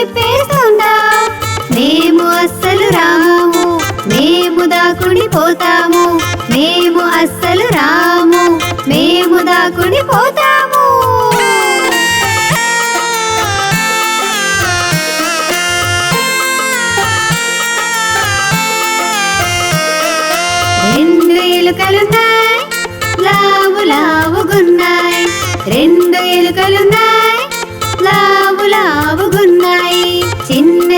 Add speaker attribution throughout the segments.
Speaker 1: చెవులు మేము అస్సలు రాము మేము దాకుని పోతాము మేము అస్సలు రాము.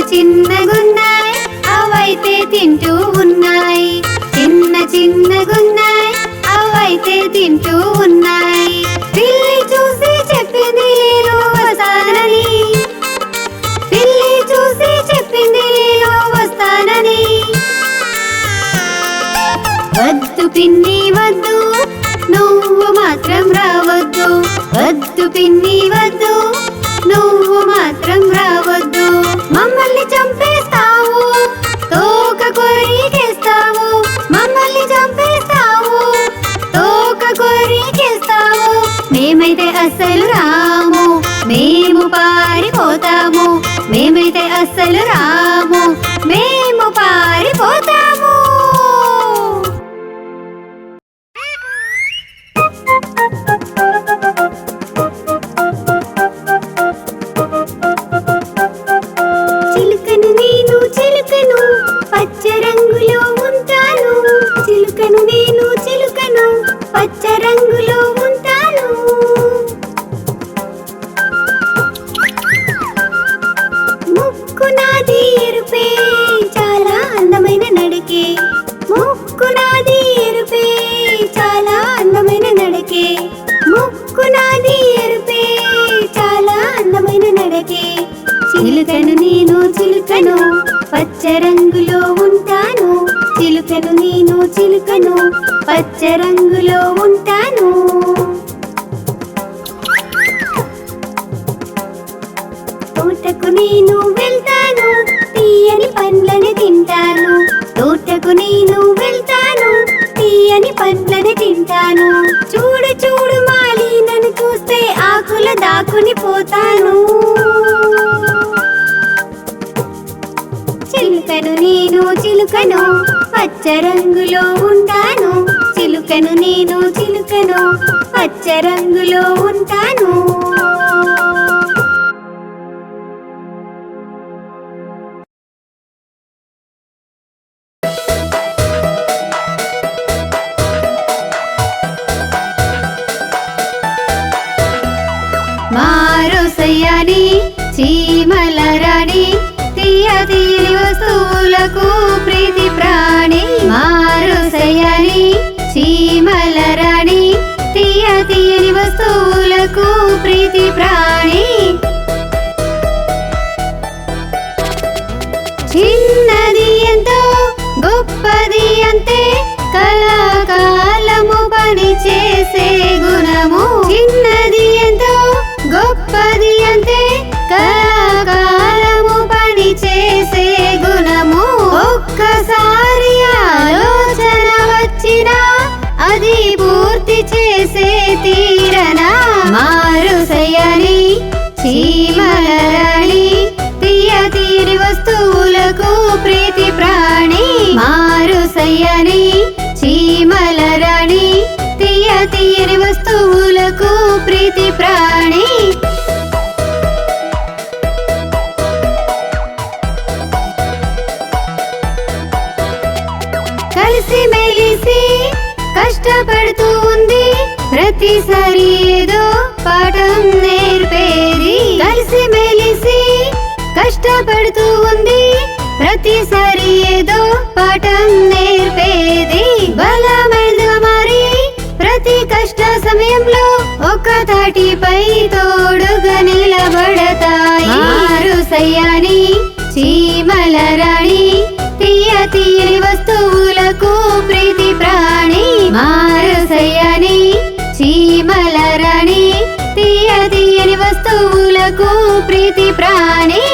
Speaker 1: చిన్నగున్నాయి అవైతే తింటూ ఉన్నాయి. చిన్న చిన్నగున్నాయి అవైతే తింటూ ఉన్నాయి. పిల్లి చూసి చెప్పింది వస్తానని. పిల్లి చూసి చెప్పింది నేను వస్తానని. వద్దు పిన్ని వద్దు. నువ్వు మాత్రం రావద్దు. వద్దు పిన్ని వద్దు. నువ్వు చంపేస్తావు. తోక కొరికేస్తావు మమ్మల్ని చంపేస్తావు. తోక కొరికేస్తావు మేమైతే అస్సలు రాము. మేము పారిపోతాము. మేమైతే అస్సలు రాము. మేము పారిపోతాము. రంగులో ఉంటాను. ముక్కు నాది ఎరుపే చాలా అందమైన నడకే. ముక్కు నాది ఎరుపే చాలా అందమైన నడకే. ముక్కు నాది ఎరుపే చాలా అందమైన నడకే. చిలుకను నేను చిలుకను పచ్చ రంగులో ఉంటాను. చిలుకను నేను చిలుకను పచ్చ రంగులో ఉంటాను నేను వెళ్తాను తీయని పండ్లని తింటాను. తోటకు నేను వెళ్తాను తీయని పండ్లని తింటాను. చూడు చూడు మాలి నన్ను చూస్తే ఆకుల దాకుని పోతాను. చిలుకను నేను చిలుకను పచ్చ రంగులో ఉంటాను. చిలుకను నేను చిలుకను పచ్చ రంగులో ఉంటాను. చిన్నది ఎంతో గొప్పది అంతే. కళాకాలము పని చేసే గుణము. చిన్నది ఎంతో గొప్పది అంతే. కళాకాలము పని చేసే గుణము. ఒక్కసారి కలిసి మెలిసి కష్టపడుతూ ఉంది. ప్రతిసారి ఏదో పాఠం నేర్పేది. కలిసి మెలిసి కష్టపడుతూ ఉంది. ప్రతిసారి ఏదో పాఠం నేర్పేది. బలమైనదిగా మారి ప్రతి కష్ట సమయంలో ఒక తాటిపైతో వస్తువులకు ప్రీతి ప్రాణి.